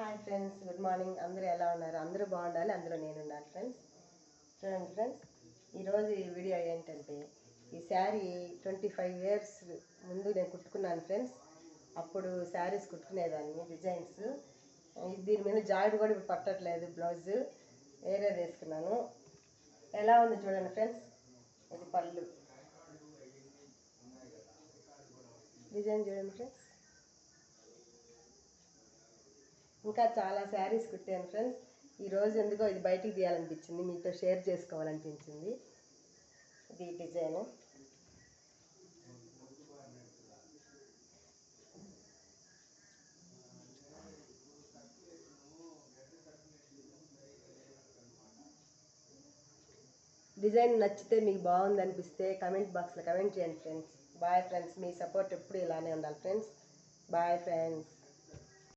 Hi friends good morning అందరూ ఎలా ఉన్నారు? అందరూ బాగుండాలి అందులో నేను ఉండాలి ఫ్రెండ్స్ చూడండి ఫ్రెండ్స్ ఈరోజు ఈ వీడియో ఏంటంటే ఈ శారీ ట్వంటీ ఫైవ్ ఇయర్స్ ముందు నేను కుట్టుకున్నాను ఫ్రెండ్స్ అప్పుడు శారీస్ కుట్టుకునేదాన్ని డిజైన్స్ దీని మీద జాయిడ్ కూడా ఇప్పుడు పట్టట్లేదు బ్లౌజ్ వేరే వేసుకున్నాను. ఎలా ఉంది చూడండి ఫ్రెండ్స్ ఇది పళ్ళు. డిజైన్ చూడండి ఫ్రెండ్స్ ఇంకా చాలా శారీస్ కుట్టాను ఫ్రెండ్స్. ఈరోజు ఎందుకో ఇది బయటికి తీయాలనిపించింది. మీతో షేర్ చేసుకోవాలనిపించింది. ఇది డిజైన్. డిజైన్ నచ్చితే మీకు బాగుంది అనిపిస్తే కమెంట్ బాక్స్లో కమెంట్ చేయండి ఫ్రెండ్స్. Bye friends. మీ సపోర్ట్ ఎప్పుడు ఇలానే ఉండాలి ఫ్రెండ్స్. Bye friends.